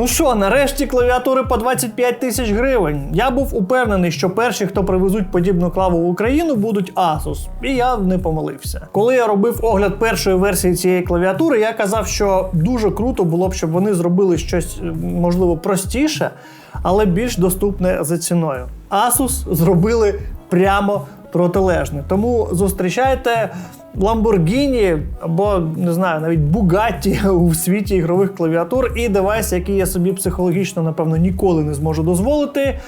Ну що, нарешті клавіатури по 25 тисяч гривень. Я був упевнений, що перші, хто привезуть подібну клаву в Україну, будуть Asus. І я не помилився. Коли я робив огляд першої версії цієї клавіатури, я казав, що дуже круто було б, щоб вони зробили щось е, можливо простіше, але більш доступне за ціною. Asus зробили прямо протилежне. Тому зустрічайте Lamborghini або не знаю, навіть Bugatti у світі ігрових клавіатур і девайс, який я собі психологічно, напевно, ніколи не зможу дозволити.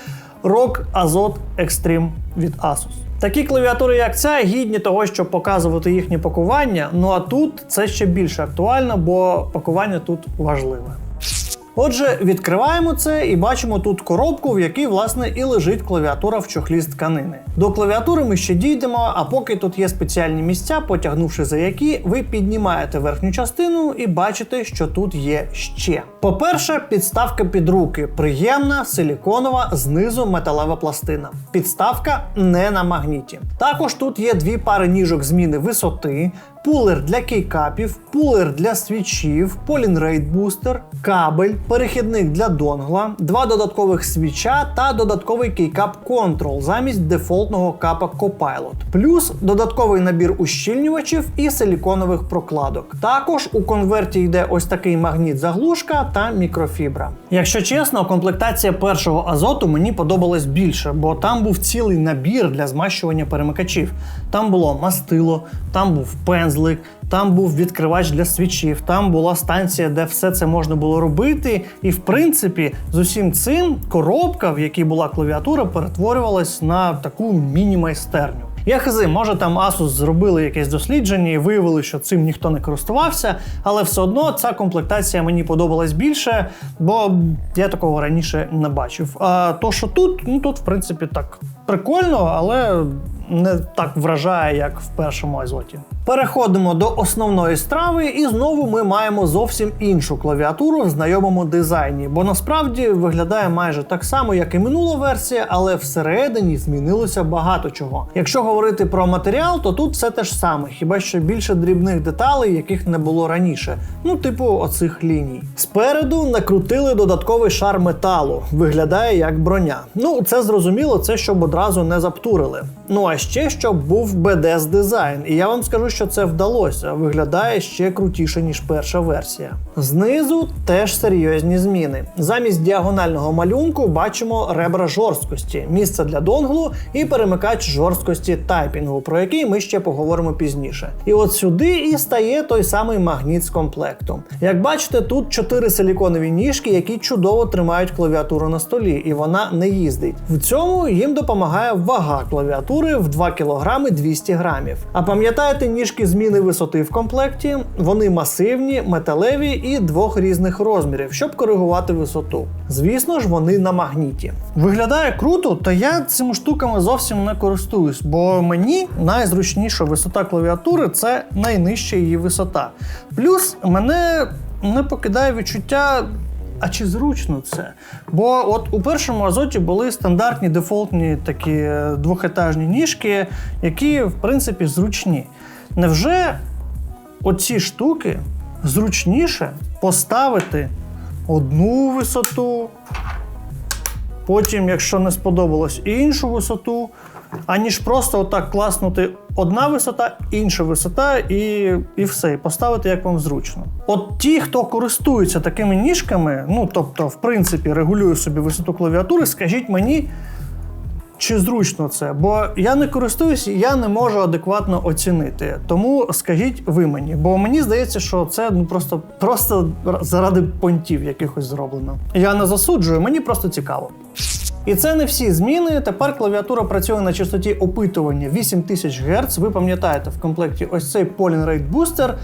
ROG Azot Extreme від Asus. Такі клавіатури, як ця, гідні того, щоб показувати їхнє пакування. Ну а тут це ще більше актуально, бо пакування тут важливе. Отже, відкриваємо це і бачимо тут коробку, в якій власне і лежить клавіатура в чохлі з тканини. До клавіатури ми ще дійдемо, а поки тут є спеціальні місця, потягнувши за які, ви піднімаєте верхню частину і бачите, що тут є ще. По-перше, підставка під руки, приємна, силіконова, знизу металева пластина. Підставка не на магніті. Також тут є дві пари ніжок зміни висоти, пулер для кейкапів, пулер для свічів, полінрейт бустер, кабель, перехідник для донгла, два додаткових свіча та додатковий кейкап Control замість дефолтного капа Copilot. Плюс додатковий набір ущільнювачів і силіконових прокладок. Також у конверті йде ось такий магніт заглушка та мікрофібра. Якщо чесно, комплектація першого азоту мені подобалась більше, бо там був цілий набір для змащування перемикачів. Там було мастило, там був пензлик, там був відкривач для свічів, там була станція, де все це можна було робити. І в принципі, з усім цим коробка, в якій була клавіатура, перетворювалась на таку міні-майстерню. Я хизи, може там Asus зробили якесь дослідження і виявили, що цим ніхто не користувався, але все одно ця комплектація мені подобалась більше, бо я такого раніше не бачив. А то, що тут, ну тут, в принципі, так прикольно, але не так вражає, як в першому азоті. Переходимо до основної страви, і знову ми маємо зовсім іншу клавіатуру в знайомому дизайні, бо насправді виглядає майже так само, як і минула версія, але всередині змінилося багато чого. Якщо говорити про матеріал, то тут все те ж саме, хіба що більше дрібних деталей, яких не було раніше. Ну, типу, оцих ліній. Спереду накрутили додатковий шар металу, виглядає як броня. Ну, це зрозуміло, це щоб одразу не заптурили. Ну а ще щоб був BDS дизайн, і я вам скажу, що це вдалося. Виглядає ще крутіше, ніж перша версія. Знизу теж серйозні зміни. Замість діагонального малюнку бачимо ребра жорсткості, місце для донглу і перемикач жорсткості тайпінгу, про який ми ще поговоримо пізніше. І от сюди і стає той самий магніт з комплектом. Як бачите, тут чотири силіконові ніжки, які чудово тримають клавіатуру на столі, і вона не їздить. В цьому їм допомагає вага клавіатури в 2 кг 200 грамів. А пам'ятаєте ніжки зміни висоти в комплекті? Вони масивні, металеві і двох різних розмірів, щоб коригувати висоту. Звісно ж, вони на магніті. Виглядає круто, та я цими штуками зовсім не користуюсь, бо мені найзручніша висота клавіатури це найнижча її висота. Плюс мене не покидає відчуття. А чи зручно це? Бо от у першому азоті були стандартні дефолтні такі е, двохетажні ніжки, які в принципі зручні. Невже оці штуки зручніше поставити одну висоту, потім, якщо не сподобалось, іншу висоту, аніж просто отак класнути одна висота, інша висота, і, і все, і поставити як вам зручно. От ті, хто користується такими ніжками, ну тобто, в принципі, регулює собі висоту клавіатури, скажіть мені. Чи зручно це? Бо я не користуюсь, я не можу адекватно оцінити. Тому скажіть ви мені, бо мені здається, що це ну просто, просто заради понтів якихось зроблено. Я не засуджую, мені просто цікаво. І це не всі зміни. Тепер клавіатура працює на частоті опитування 8000 Гц. Ви пам'ятаєте, в комплекті ось цей Polling Rate Booster.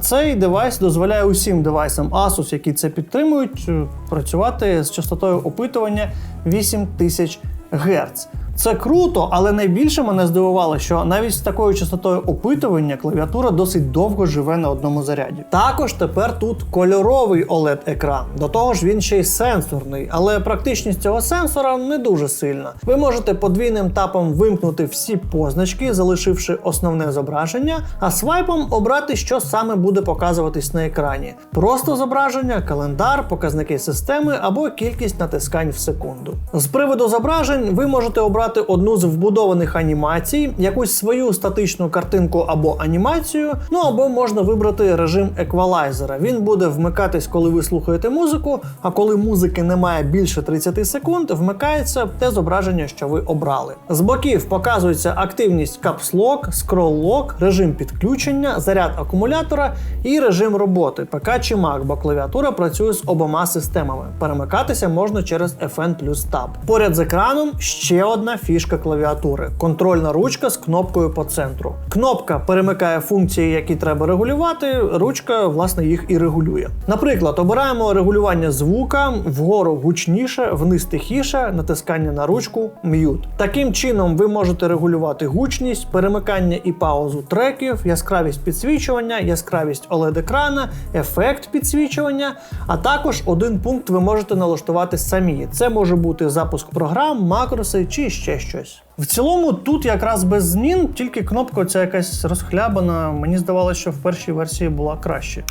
Цей девайс дозволяє усім девайсам Asus, які це підтримують, працювати з частотою опитування 8000 Гц. Це круто, але найбільше мене здивувало, що навіть з такою частотою опитування клавіатура досить довго живе на одному заряді. Також тепер тут кольоровий oled екран До того ж, він ще й сенсорний, але практичність цього сенсора не дуже сильна. Ви можете подвійним тапом вимкнути всі позначки, залишивши основне зображення, а свайпом обрати, що саме буде показуватись на екрані. Просто зображення, календар, показники системи або кількість натискань в секунду. З приводу зображень ви можете обрати одну з вбудованих анімацій, якусь свою статичну картинку або анімацію, ну або можна вибрати режим еквалайзера. Він буде вмикатись, коли ви слухаєте музику, а коли музики немає більше 30 секунд, вмикається те зображення, що ви обрали. З боків показується активність Lock, Scroll режим підключення, заряд акумулятора і режим роботи ПК чи Mac, бо клавіатура працює з обома системами. Перемикатися можна через FN плюс Tab. Поряд з екраном ще одна фішка клавіатури контрольна ручка з кнопкою по центру. Кнопка перемикає функції, які треба регулювати. Ручка, власне, їх і регулює. Наприклад, обираємо регулювання звука вгору гучніше, вниз тихіше, натискання на ручку м'ют. Таким чином ви можете регулювати гучність, перемикання і паузу треків, яскравість підсвічування, яскравість oled екрана, ефект підсвічування. А також один пункт ви можете налаштувати самі. Це може бути запуск програм, макроси чи ще щось. В цілому тут якраз без змін, тільки кнопка ця якась розхлябана. Мені здавалося, що в першій версії була краще.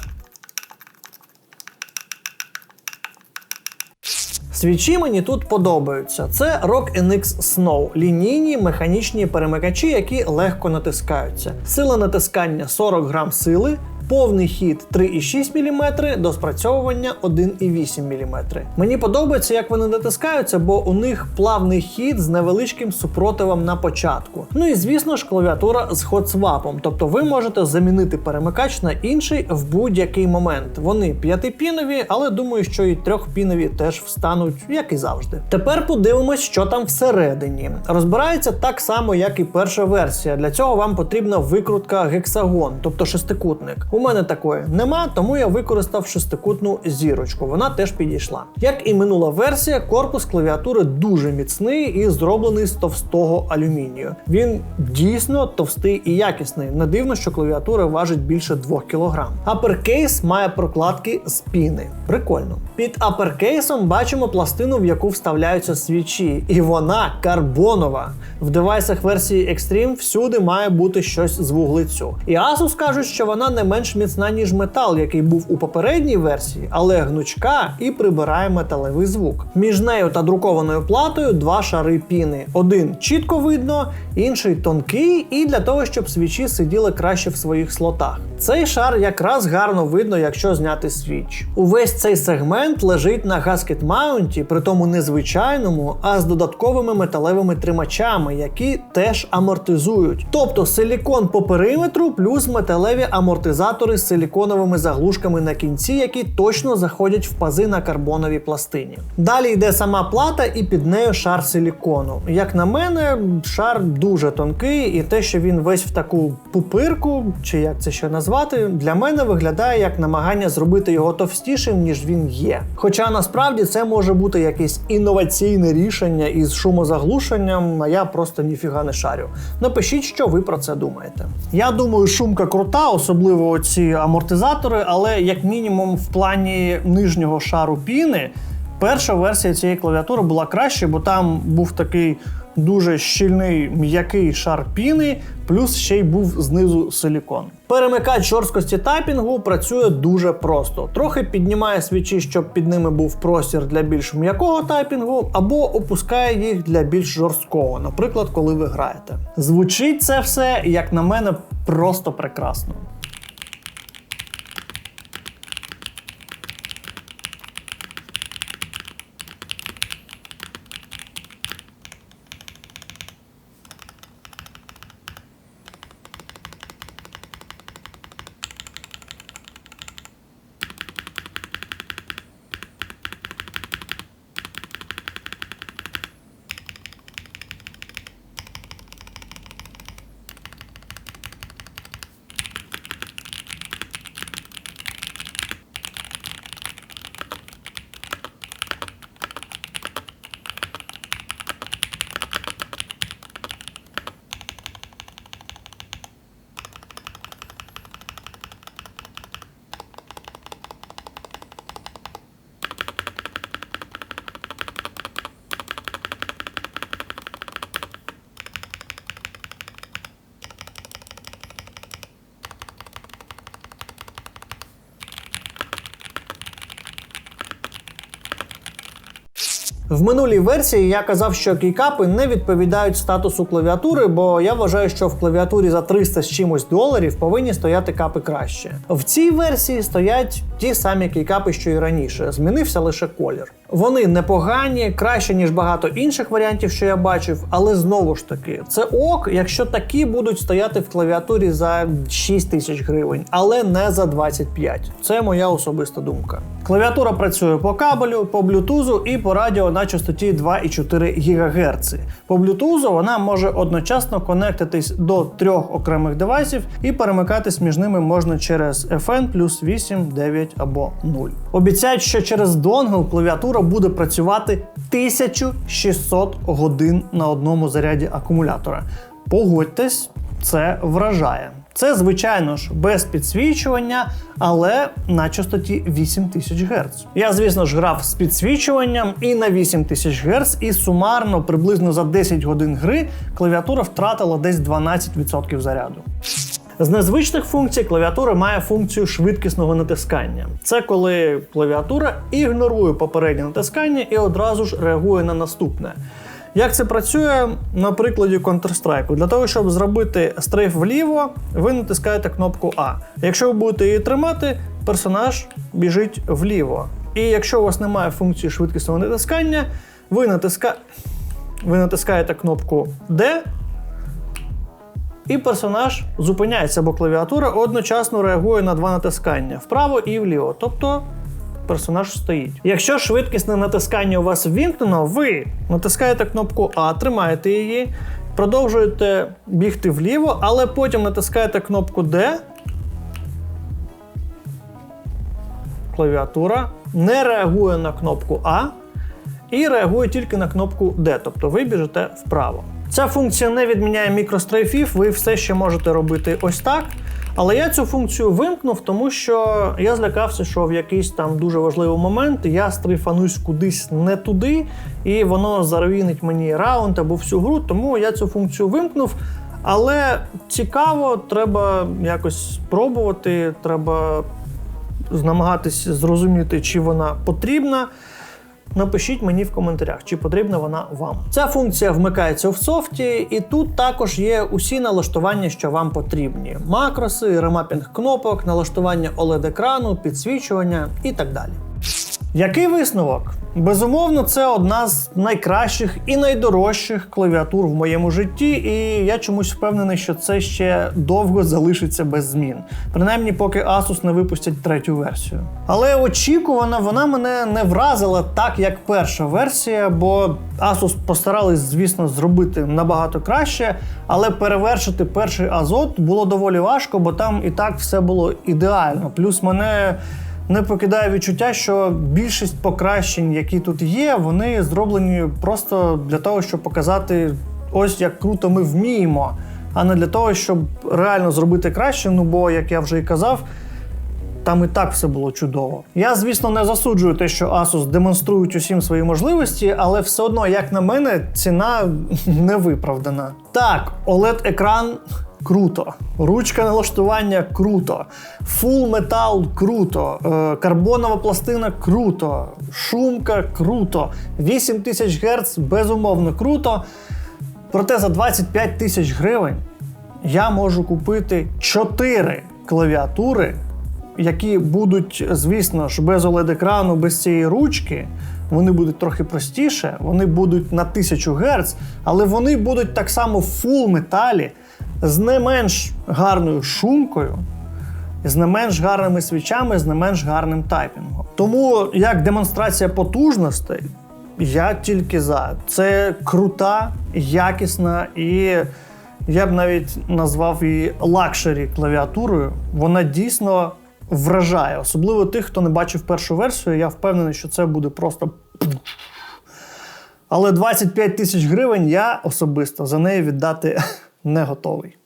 Свічі мені тут подобаються. Це Rock NX Snow лінійні механічні перемикачі, які легко натискаються. Сила натискання 40 грам сили. Повний хід 3,6 мм до спрацьовування 1,8 мм. Мені подобається, як вони натискаються, бо у них плавний хід з невеличким супротивом на початку. Ну і звісно ж, клавіатура з хотсвапом, тобто ви можете замінити перемикач на інший в будь-який момент. Вони п'ятипінові, але думаю, що і трьохпінові теж встануть, як і завжди. Тепер подивимось, що там всередині. Розбирається так само, як і перша версія. Для цього вам потрібна викрутка гексагон, тобто шестикутник. У мене такої нема, тому я використав шестикутну зірочку. Вона теж підійшла. Як і минула версія, корпус клавіатури дуже міцний і зроблений з товстого алюмінію. Він дійсно товстий і якісний. Не дивно, що клавіатура важить більше 2 кг. Аперкейс має прокладки з піни. Прикольно. Під аперкейсом бачимо пластину, в яку вставляються свічі, і вона карбонова. В девайсах версії Extreme всюди має бути щось з вуглецю. І Asus кажуть, що вона не менш міцна, ніж метал, який був у попередній версії, але гнучка і прибирає металевий звук. Між нею та друкованою платою два шари піни. Один чітко видно, інший тонкий, і для того, щоб свічі сиділи краще в своїх слотах. Цей шар якраз гарно видно, якщо зняти свіч. Увесь цей сегмент лежить на гаскет маунті, при тому не звичайному, а з додатковими металевими тримачами, які теж амортизують. Тобто силікон по периметру плюс металеві амортизатори з силіконовими заглушками на кінці, які точно заходять в пази на карбоновій пластині. Далі йде сама плата і під нею шар силікону. Як на мене, шар дуже тонкий, і те, що він весь в таку пупирку, чи як це ще назвати, для мене виглядає як намагання зробити його товстішим, ніж він є. Хоча насправді це може бути якесь інноваційне рішення із шумозаглушенням, а я просто ніфіга не шарю. Напишіть, що ви про це думаєте. Я думаю, шумка крута, особливо ці амортизатори, але як мінімум в плані нижнього шару піни. Перша версія цієї клавіатури була краще, бо там був такий дуже щільний м'який шар піни, плюс ще й був знизу силікон. Перемикач жорсткості тайпінгу працює дуже просто. Трохи піднімає свічі, щоб під ними був простір для більш м'якого тайпінгу, або опускає їх для більш жорсткого, наприклад, коли ви граєте. Звучить це все, як на мене, просто прекрасно. В минулій версії я казав, що кейкапи не відповідають статусу клавіатури, бо я вважаю, що в клавіатурі за 300 з чимось доларів повинні стояти капи краще. В цій версії стоять ті самі кейкапи, що і раніше. Змінився лише колір. Вони непогані, краще ніж багато інших варіантів, що я бачив, але знову ж таки, це ок, якщо такі будуть стояти в клавіатурі за 6 тисяч гривень, але не за 25. Це моя особиста думка. Клавіатура працює по кабелю, по блютузу і по радіо на частоті 2,4 ГГц. По блютузу вона може одночасно конектитись до трьох окремих девайсів і перемикатись між ними можна через FN плюс 8, 9 або 0. Обіцяють, що через донгл клавіатура буде працювати 1600 годин на одному заряді акумулятора. Погодьтесь, це вражає. Це, звичайно ж, без підсвічування, але на частоті 8000 Гц. Я, звісно ж, грав з підсвічуванням і на 8000 Гц, і сумарно приблизно за 10 годин гри клавіатура втратила десь 12% заряду. З незвичних функцій клавіатура має функцію швидкісного натискання. Це коли клавіатура ігнорує попереднє натискання і одразу ж реагує на наступне. Як це працює на прикладі Counter-Strike? Для того, щоб зробити стрейф вліво, ви натискаєте кнопку А. Якщо ви будете її тримати, персонаж біжить вліво. І якщо у вас немає функції швидкісного натискання, ви, натиска... ви натискаєте кнопку D, і персонаж зупиняється, бо клавіатура одночасно реагує на два натискання вправо і вліво. Тобто персонаж стоїть. Якщо швидкісне натискання у вас ввімкнено, ви натискаєте кнопку А, тримаєте її, продовжуєте бігти вліво, але потім натискаєте кнопку D. Клавіатура не реагує на кнопку А і реагує тільки на кнопку D, тобто ви біжите вправо. Ця функція не відміняє мікрострейфів, ви все ще можете робити ось так. Але я цю функцію вимкнув, тому що я злякався, що в якийсь там дуже важливий момент я стрейфанусь кудись не туди, і воно заруїнить мені раунд або всю гру, тому я цю функцію вимкнув. Але цікаво, треба якось спробувати, треба намагатись зрозуміти, чи вона потрібна. Напишіть мені в коментарях, чи потрібна вона вам. Ця функція вмикається в софті, і тут також є усі налаштування, що вам потрібні: макроси, ремапінг кнопок, налаштування OLED-екрану, підсвічування і так далі. Який висновок? Безумовно, це одна з найкращих і найдорожчих клавіатур в моєму житті, і я чомусь впевнений, що це ще довго залишиться без змін. Принаймні, поки Asus не випустять третю версію. Але очікувано, вона мене не вразила так, як перша версія, бо Asus постарались, звісно, зробити набагато краще, але перевершити перший Азот було доволі важко, бо там і так все було ідеально. Плюс мене не покидає відчуття, що більшість покращень, які тут є, вони зроблені просто для того, щоб показати, ось як круто ми вміємо, а не для того, щоб реально зробити краще. Ну бо, як я вже і казав. Там і так все було чудово. Я, звісно, не засуджую те, що Asus демонструють усім свої можливості, але все одно, як на мене, ціна не виправдана. Так, oled екран круто. Ручка налаштування круто. Фул метал круто. Е, карбонова пластина круто. Шумка круто. 8000 Гц безумовно круто. Проте за 25 тисяч гривень я можу купити 4 клавіатури, які будуть, звісно ж, без OLED-екрану, без цієї ручки. Вони будуть трохи простіше, вони будуть на 1000 Гц, але вони будуть так само в фул металі з не менш гарною шумкою, з не менш гарними свічами, з не менш гарним тайпінгом. Тому як демонстрація потужностей, я тільки за. Це крута, якісна і я б навіть назвав її лакшері клавіатурою. Вона дійсно вражає, особливо тих, хто не бачив першу версію. Я впевнений, що це буде просто. Але 25 тисяч гривень я особисто за неї віддати не готовий.